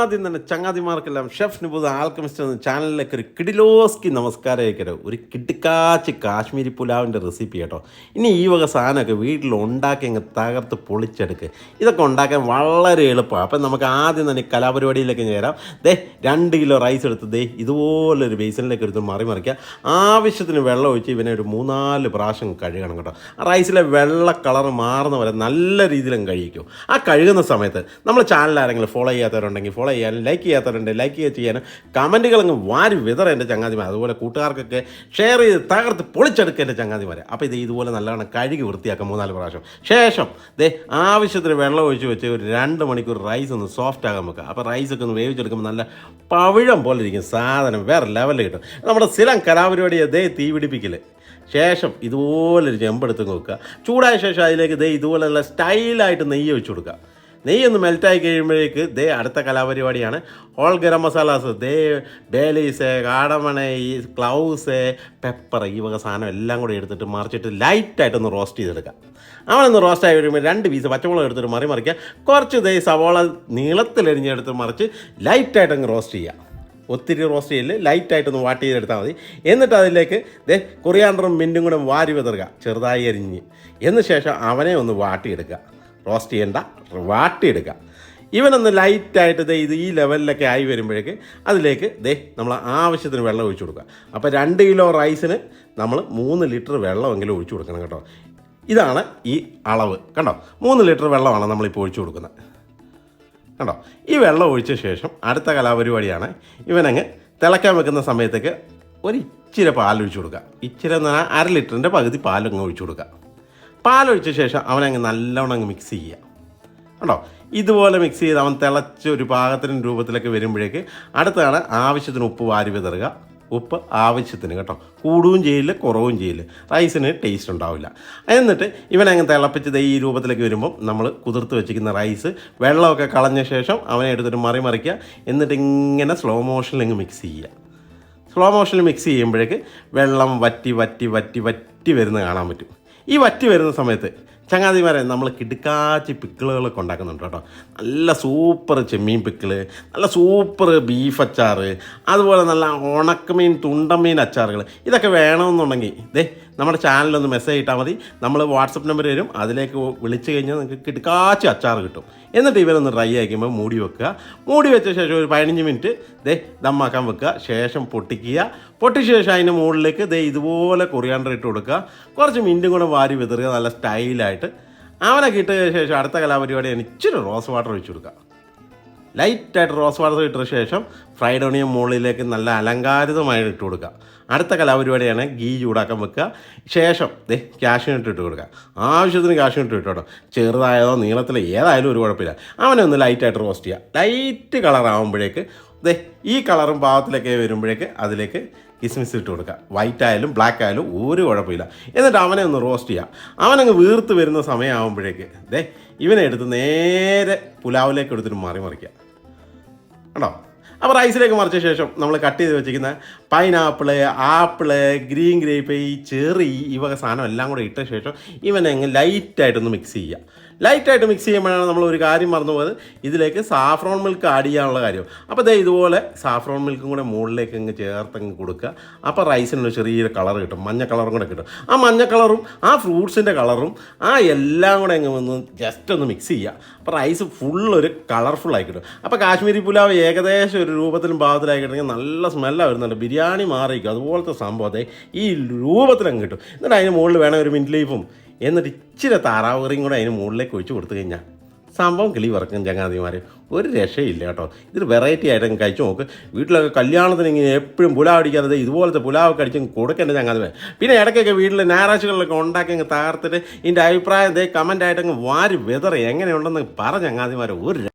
ആദ്യം തന്നെ ചങ്ങാതിമാർക്കെല്ലാം chef നിബുദ alchemist എന്ന ചാനലിലേക്ക് ഒരു കിഡിലോസ്കി നമസ്കാരം അയക്കരുത് ഒരു കിടുക്കാച്ച് കാശ്മീരി പുലാവിന്റെ റെസിപ്പി കേട്ടോ. ഇനി ഈ വക സാധനമൊക്കെ വീട്ടിൽ ഉണ്ടാക്കി അങ്ങ് തകർത്ത് പൊളിച്ചെടുക്ക്. ഇതൊക്കെ ഉണ്ടാക്കാൻ വളരെ എളുപ്പമാണ്. അപ്പം നമുക്ക് ആദ്യം തന്നെ കലാപരിപാടിയിലേക്ക് ചേരാം ദേ രണ്ട് കിലോ റൈസ് എടുത്ത് ദേ ഇതുപോലൊരു ബേസിനിലേക്ക് എടുത്ത് മറി മറിക്കുക ആവശ്യത്തിന് വെള്ളം ഒഴിച്ച് ഇവനെ ഒരു മൂന്നാൽ പ്രാവശ്യം കഴുകണം കേട്ടോ. ആ റൈസിലെ വെള്ള കളർ മാറുന്ന വരെ നല്ല രീതിയിലും കഴിക്കും ആ കഴുകുന്ന സമയത്ത് നമ്മൾ ചാനൽ ആരെങ്കിലും ഫോളോ ചെയ്യാത്തവരുണ്ടെങ്കിൽ ഫോളോ ചെയ്യാനും ലൈക്ക് ചെയ്യാത്തവരുണ്ട് ലൈക്ക് ചെയ്യാനും കമന്റുകൾ അങ്ങ് വാരി വിതറ എന്റെ ചങ്ങാതിമാർ അതുപോലെ കൂട്ടുകാർക്കൊക്കെ ഷെയർ ചെയ്ത് തകർത്ത് പൊളിച്ചെടുക്കുക എന്റെ ചങ്ങാതിമാരെ. അപ്പോൾ ഇത് ഇതുപോലെ നല്ലവണ്ണം കഴുകി വൃത്തിയാക്കാം മൂന്നാൽ പ്രാവശ്യം. ശേഷം ദേ ആവശ്യത്തിന് വെള്ളം ഒഴിച്ച് വെച്ച് ഒരു രണ്ട് മണിക്കൂർ റൈസ് ഒന്ന് സോഫ്റ്റ് ആകാൻ വെക്കുക. അപ്പോൾ റൈസൊക്കെ ഒന്ന് വേവിച്ചെടുക്കുമ്പോൾ നല്ല പവിഴം പോലെ ഇരിക്കും സാധനം. വേറെ ലെവലിൽ കിട്ടും. നമ്മുടെ സ്ഥിരം കലാപരിപാടിയെ ദേ തീ പിടിപ്പിക്കൽ ശേഷം ഇതുപോലൊരു ചെമ്പെടുത്ത് വെക്കുക. ചൂടായ ശേഷം അതിലേക്ക് ദേ ഇതുപോലെ നല്ല സ്റ്റൈലായിട്ട് നെയ്യ് വെച്ച് കൊടുക്കുക. നെയ്യ് ഒന്ന് മെൽറ്റായി കഴിയുമ്പോഴേക്ക് ദേ അടുത്ത കലാപരിപാടിയാണ്. ഓൾ ഗരം മസാലാസ്. ദേ ബേലീസ് കാടമണ ഈ ക്ലൗസ് പെപ്പർ ഈ വക സാധനം എല്ലാം കൂടി എടുത്തിട്ട് മറിച്ചിട്ട് ലൈറ്റായിട്ടൊന്ന് റോസ്റ്റ് ചെയ്തെടുക്കുക അവനൊന്ന് റോസ്റ്റായി കഴിയുമ്പോൾ രണ്ട് പീസ് പച്ചമുളക് എടുത്തിട്ട് മറി മറിക്കുക കുറച്ച് ദേ സവോള നീളത്തിലരിഞ്ഞെടുത്ത് മറിച്ച് ലൈറ്റായിട്ട് അങ്ങ് റോസ്റ്റ് ചെയ്യുക ഒത്തിരി റോസ്റ്റ് ചെയ്യൽ ലൈറ്റായിട്ടൊന്ന് വാട്ട് ചെയ്തെടുത്താൽ മതി. എന്നിട്ട് അതിലേക്ക് ദേ കൊറിയാണ്ടറും മിന്റും കൂടെ വാരി വിതറുക. ചെറുതായി അരിഞ്ഞ് എന്ന ശേഷം അവനെ ഒന്ന് വാട്ടിയെടുക്കുക. റോസ്റ്റ് ചെയ്യണ്ട വാട്ടിയെടുക്കുക ഇവനൊന്ന് ലൈറ്റായിട്ട് ദേ ഇത് ഈ ലെവലിലൊക്കെ ആയി വരുമ്പോഴേക്ക് അതിലേക്ക് ദേ നമ്മൾ ആവശ്യത്തിന് വെള്ളം ഒഴിച്ചു കൊടുക്കുക. അപ്പോൾ രണ്ട് കിലോ റൈസിന് നമ്മൾ മൂന്ന് ലിറ്റർ വെള്ളമെങ്കിലും ഒഴിച്ചു കൊടുക്കണം കേട്ടോ. ഇതാണ് ഈ അളവ്. കണ്ടോ? മൂന്ന് ലിറ്റർ വെള്ളമാണ് നമ്മളിപ്പോൾ ഒഴിച്ചു കൊടുക്കുന്നത്. കണ്ടോ? ഈ വെള്ളം ഒഴിച്ച ശേഷം അടുത്ത കലാപരിപാടിയാണ് ഇവനങ്ങ് തിളയ്ക്കാൻ വെക്കുന്ന സമയത്തേക്ക് ഒരു പാലൊഴിച്ച് കൊടുക്കുക. ഇച്ചിരി എന്ന് പറഞ്ഞാൽ അര ലിറ്ററിന്റെ പകുതി പാലങ്ങ് ഒഴിച്ചു കൊടുക്കുക. പാലൊഴിച്ച ശേഷം അവനങ്ങ് നല്ലോണം അങ്ങ് മിക്സ് ചെയ്യുക. കണ്ടോ? ഇതുപോലെ മിക്സ് ചെയ്ത് അവൻ തിളച്ച് ഒരു പാകത്തിന് രൂപത്തിലൊക്കെ വരുമ്പോഴേക്ക് അടുത്താണ് ആവശ്യത്തിന് ഉപ്പ് വാരി വിതറുക ഉപ്പ് ആവശ്യത്തിന് കേട്ടോ. കൂടുകയും ചെയ്യില്ല കുറവും ചെയ്യില്ല. റൈസിന് ടേസ്റ്റ് ഉണ്ടാവില്ല. എന്നിട്ട് ഇവനങ്ങ് തിളപ്പിച്ച് ഈ രൂപത്തിലേക്ക് വരുമ്പം നമ്മൾ കുതിർത്ത് വെച്ചിരിക്കുന്ന റൈസ് വെള്ളമൊക്കെ കളഞ്ഞ ശേഷം അവനെ എടുത്തിട്ട് മറി മറിക്കുക. എന്നിട്ട് ഇങ്ങനെ സ്ലോ മോഷനിൽ അങ്ങ് മിക്സ് ചെയ്യുക. സ്ലോ മോഷനിൽ മിക്സ് ചെയ്യുമ്പോഴേക്ക് വെള്ളം വറ്റി വറ്റി വറ്റി വറ്റി വരുന്ന കാണാൻ പറ്റും. ഈ വറ്റി വരുന്ന സമയത്ത് ചങ്ങാതിമാരെ നമ്മൾ കിടുക്കാച്ചി പിക്കിളുകളൊക്കെ ഉണ്ടാക്കുന്നുണ്ട് കേട്ടോ. നല്ല സൂപ്പർ ചെമ്മീൻ പിക്കിൾ നല്ല സൂപ്പർ ബീഫ് അച്ചാറ് അതുപോലെ നല്ല ഉണക്കമീൻ തുണ്ടമീൻ അച്ചാറുകൾ ഇതൊക്കെ വേണമെന്നുണ്ടെങ്കിൽ ദേ നമ്മുടെ ചാനലൊന്ന് മെസ്സേജ് ഇട്ടാൽ മതി. നമ്മൾ വാട്സപ്പ് നമ്പർ തരും അതിലേക്ക് വിളിച്ചു കഴിഞ്ഞാൽ നിങ്ങൾക്ക് കിടുക്കാച്ചി അച്ചാർ കിട്ടും. എന്നിട്ട് ഇവരൊന്ന് ഡ്രൈ ആക്കുമ്പോൾ മൂടി വെക്കുക. മൂടി വെച്ച ശേഷം ഒരു പതിനഞ്ച് മിനിറ്റ് ദേ ദമ്മാക്കാൻ വെക്കുക. ശേഷം പൊട്ടിക്കുക. പൊട്ടിച്ച ശേഷം അതിന്റെ മുകളിലേക്ക് ദേ ഇതുപോലെ കൊറിയാണ്ടർ ഇട്ട് കൊടുക്കുക. കുറച്ച് മിന്റും കൂടെ വാരി വിതറുക. നല്ല സ്റ്റൈലായിട്ട് അവനൊക്കെ ഇട്ട ശേഷം അടുത്ത കലാപരിപാടിയാണ് ഇച്ചിരി റോസ് വാട്ടർ ഒഴിച്ചു കൊടുക്കുക ലൈറ്റായിട്ട് റോസ് വാട്ടർ ഇട്ട ശേഷം ഫ്രൈഡ് ഓണിയൻ മുകളിലേക്ക് നല്ല അലങ്കാരിതമായി ഇട്ട് കൊടുക്കുക. അടുത്ത കലാപരിപാടിയാണ് ഗീ ചൂടാക്കാൻ വെക്കുക. ശേഷം ദേ കാഷ്യൂ ഇട്ട് കൊടുക്കുക. ആവശ്യത്തിന് കാഷ്യൂ ഇട്ട് ഇട്ടോട്ടോ. ചെറുതായതോ നീളത്തിലോ ഏതായാലും ഒരു കുഴപ്പമില്ല. അവനെ ഒന്ന് ലൈറ്റായിട്ട് റോസ്റ്റ് ചെയ്യുക. ലൈറ്റ് കളർ ആകുമ്പോഴേക്ക് ദേ ഈ കളറും പാവത്തിലൊക്കെ വരുമ്പോഴേക്ക് അതിലേക്ക് കിസ്മിസ് ഇട്ട് കൊടുക്കുക. വൈറ്റ് ആയാലും ബ്ലാക്ക് ആയാലും ഒരു കുഴപ്പമില്ല. എന്നിട്ട് അവനെ ഒന്ന് റോസ്റ്റ് ചെയ്യുക അവനങ്ങ് വീർത്ത് വരുന്ന സമയമാകുമ്പോഴേക്ക് ദേ ഇവനെ എടുത്ത് നേരെ പുലാവിലേക്ക് എടുത്തിട്ട് മാറി മറിക്കുക കണ്ടോ? അപ്പോൾ റൈസിലേക്ക് മറിച്ച ശേഷം നമ്മൾ കട്ട് ചെയ്ത് വെച്ചിരിക്കുന്ന പൈനാപ്പിൾ ആപ്പിൾ ഗ്രീൻ ഗ്രേപ്പ് ഈ ചെറി ഈ വക സാധനം എല്ലാം കൂടെ ഇട്ട ശേഷം ഇവനെ അങ്ങ് ലൈറ്റായിട്ടൊന്ന് മിക്സ് ചെയ്യുക. ലൈറ്റായിട്ട് മിക്സ് ചെയ്യുമ്പോഴാണ് നമ്മൾ ഒരു കാര്യം മറന്നു പോയത്. ഇതിലേക്ക് സാഫ്രോൺ മിൽക്ക് ആഡ് ചെയ്യാനുള്ള കാര്യം. അപ്പോൾ ദേ ഇതുപോലെ സാഫ്രോൺ മിൽക്കും കൂടെ മുകളിലേക്ക് അങ്ങ് ചേർത്തങ്ങ് കൊടുക്കുക. അപ്പോൾ റൈസിനൊരു ചെറിയൊരു കളർ കിട്ടും. മഞ്ഞ കളറും കൂടെ കിട്ടും. ആ മഞ്ഞ കളറും ആ ഫ്രൂട്ട്സിന്റെ കളറും ആ എല്ലാം കൂടെ അങ്ങ് വന്ന് ജസ്റ്റ് ഒന്ന് മിക്സ് ചെയ്യുക. അപ്പോൾ റൈസ് ഫുള്ളൊരു കളർഫുള്ളായി കിട്ടും. അപ്പോൾ കാശ്മീരി പുലാവ് ഏകദേശം ഒരു രൂപത്തിലും പാകത്തിലായി കിട്ടണമെങ്കിൽ നല്ല സ്മെല്ലാണ് വരുന്നുണ്ട്. ബിരിയാണി മാറിയിരിക്കും. അതുപോലത്തെ സംഭവത്തെ ഈ രൂപത്തിലങ്ങ് കിട്ടും. എന്നിട്ട് അതിന് മുകളിൽ വേണം ഒരു മിന്റ് ലീഫും എന്നിട്ട് ഇച്ചിരി താറാവ് കറിയും കൂടെ അതിന് മുകളിലേക്ക് ഒഴിച്ച് കൊടുത്തു കഴിഞ്ഞാൽ സംഭവം കിളി വറക്കും ചങ്ങാതിമാർ ഒരു രക്ഷയില്ല കേട്ടോ. ഇതൊരു വെറൈറ്റി ആയിട്ട് കഴിച്ചു നോക്ക്. വീട്ടിലൊക്കെ കല്യാണത്തിന് ഇങ്ങനെ എപ്പോഴും പുലാവ് അടിക്കാതെ ഇതുപോലത്തെ പുലാവ് കഴിച്ചും കൊടുക്കേണ്ട ചങ്ങാതിമാർ പിന്നെ ഇടയ്ക്കൊക്കെ വീട്ടിൽ ഞായറാഴ്ചകളിലൊക്കെ ഉണ്ടാക്കി അങ്ങ് തകർത്തിട്ട് ഇതിന്റെ അഭിപ്രായം ദേ കമന്റ് അങ്ങ് വാരി വെതറി. എങ്ങനെയുണ്ടെന്ന് പറ ചങ്ങാതിമാർ ഒരു